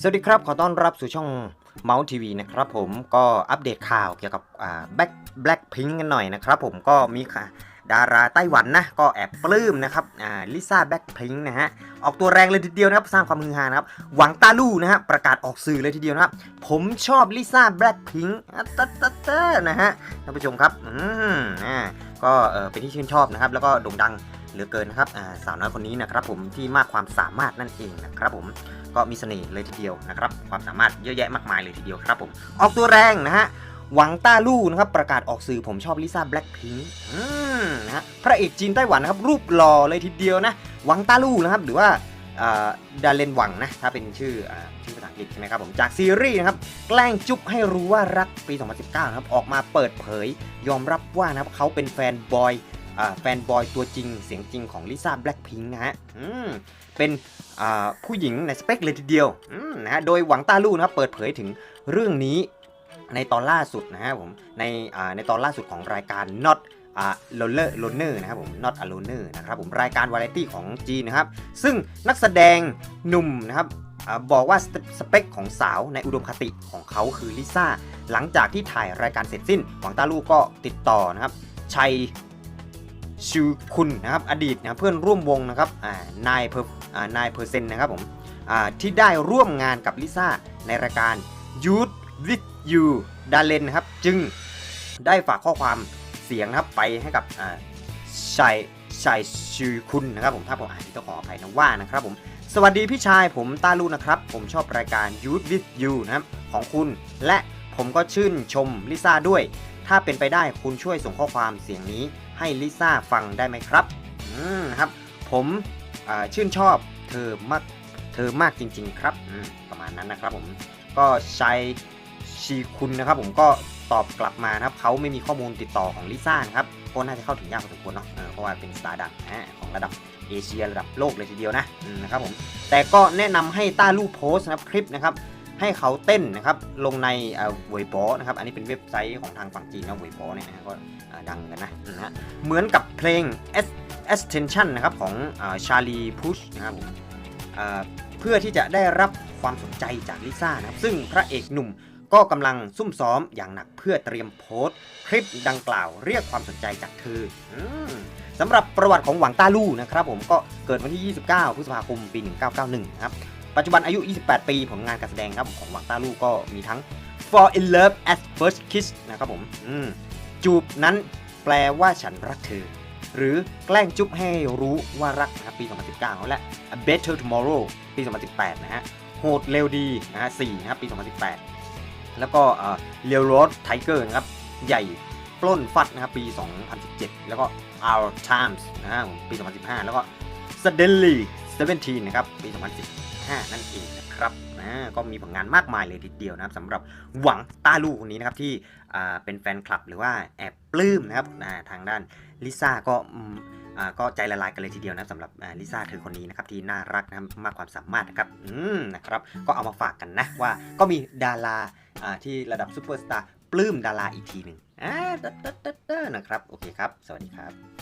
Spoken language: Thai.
สวัสดีครับ ขอต้อนรับสู่ช่องเมาส์ทีวีนะครับผมก็อัปเดตข่าวเกี่ยวกับแบ็คแบล็คพิงกันหน่อยนะครับผมก็มีค่ะดาราไต้หวันนะก็แอบปลื้มนะครับลิซ่าแบ็คพิงนะฮะออกตัวแรงเลยทีเดียวนะครับสร้างความฮือฮานะครับหวังตาลู่นะฮะประกาศออกสื่อเลยทีเดียวนะครับผมชอบลิซ่าแบล็คพิงค์ตัตตนะฮะท่านผู้ชมครับอืมอ่าก็เออเป็นที่ชื่นชอบนะครับแล้วก็โด่งดัง เหลือเกินนะครับสาวน้อยคนนี้นะครับผมที่มากความสามารถนั่นเองนะครับผมก็มีเสน่ห์เลยทีเดียวนะครับความสามารถเยอะแยะมากมายเลยทีเดียวครับผมออกตัวแรงนะฮะหวังต้าลู่นะครับประกาศออกสื่อผมชอบลิซ่าแบล็คพิงค์นะฮะพระเอกจีนไต้หวันนะครับรูปหล่อเลยทีเดียวนะหวังต้าลู่นะครับหรือว่าดาเลนหวังนะถ้าเป็นชื่ออชื่อภาษาอังกฤษใช่ไหมครับผมจากซีรีส์นะครับแกล้งจุ๊บให้รู้ว่ารักปี 2019 นะครับออกมาเปิดเผย ยอมรับว่านะครับเขาเป็นแฟนบอย แฟนบอยตัวจริงเสียงจริงของลิซ่าแบล็คพิงค์นะฮะเป็นผู้หญิงในสเปคเลยทีเดียวนะฮะโดยหวังต้าลู่นะครับเปิดเผยถึงเรื่องนี้ในตอนล่าสุดนะฮะผมในในตอนล่าสุดของรายการ not อ่า loner loner นะครับผม not a loner นะครับผมรายการวาไรตี้ของจีนนะครับ ซึ่งนักแสดงหนุ่มนะครับอบอกว่าสเปคของสาวในอุดมคติของเขาคือลิซ่า หลังจากที่ถ่ายรายการเสร็จสิ้น หวังต้าลู่ก็ติดต่อนะครับชัย ชูคุณนะครับอดีตนะเพื่อนร่วมวงนะครับนายเพอร์นายเพอร์เซนนะครับผมที่ได้ร่วมงานกับลิซ่าในรายการ Youth with You ดาเลนนะครับจึงได้ฝากข้อความเสียงนะครับไปให้กับอ่าชัยชัยชูคุณนะครับผมถ้าผมอ่านต้องขออภัยนะว่านะครับผมสวัสดีพี่ชายผมต้าลูนะครับ ผมชอบรายการ Youth with You นะครับของคุณ และผมก็ชื่นชมลิซ่าด้วย ถ้าเป็นไปได้คุณช่วยส่งข้อความเสียงนี้ ให้ลิซ่าฟังได้ไหมครับอืมครับ ผมชื่นชอบเธอมากเธอมากจริง ๆ ครับประมาณนั้นนะครับผมก็ชัยชีคุณนะครับ ผมก็ตอบกลับมานะครับเขาไม่มีข้อมูลติดต่อของลิซ่านะครับก็น่าจะเข้าถึงยากพอสมควรเนาะเพราะว่าเป็นสตาร์ดังนะของระดับเอเชียระดับโลกเลยทีเดียวนะนะครับผมแต่ก็แนะนำให้ต้าลู่โพสต์นะครับคลิปนะครับ ให้เขาเต้นนะครับลงในเว็บบอนะครับอันนี้เป็นเว็บไซต์ของทางฝั่งจีนนะเว็บบอเนี่ยนะก็ดังกันนะนะฮะเหมือนกับเพลง Extension นะครับของชาลีพุชนะครับผมเพื่อที่จะได้รับความสนใจจากลิซ่านะครับซึ่งพระเอกหนุ่มก็กำลังซุ่มซ้อมอย่างหนักเพื่อเตรียมโพสต์ คลิปดังกล่าวเรียกความสนใจจากเธออสำหรับประวัติของหวังต้าลู่นะครับผมก็เกิดวันที่ 29 พฤษภาคม ปี 1991 นะครับ ปัจจุบันอายุ 28 ปีผลงานการแสดงครับของวังต้าลู่ก็มีทั้ง For in Love at First Kiss นะครับผมมจูบนั้นแปลว่าฉันรักเธอ หรือแกล้งจุ๊บให้รู้ว่ารักนะครับปี 2019 และ A Better Tomorrow ปี 2018 นะฮะโหดเร็วดีนะฮะ4นะครับปี 2018 แล้วก็เรียวรดไทเกอร์นะครับ ใหญ่ปล้นฟัดนะครับปี 2017 แล้วก็ Our Times นะฮะปี 2015 แล้วก็ Suddenly 17นะครับปี 2015 นั่นเองนะครับนะก็มีผลงานมากมายเลยทีเดียวนะครับสำหรับหวังต้าลู่คนนี้นะครับที่อ่าเป็นแฟนคลับหรือว่าแอบปลื้มนะครับอ่าทางด้านลิซ่าก็อ่าก็ใจละลายกันเลยทีเดียวนะสำหรับลิซ่าเธอคนนี้นะครับที่น่ารักนะครับมากความสามารถนะครับอืมนะครับก็เอามาฝากกันนะว่าก็มีดาราอ่าที่ระดับซูเปอร์สตาร์ปลื้มดาราอีกทีหนึ่งอ่านะครับโอเคครับ สวัสดีครับ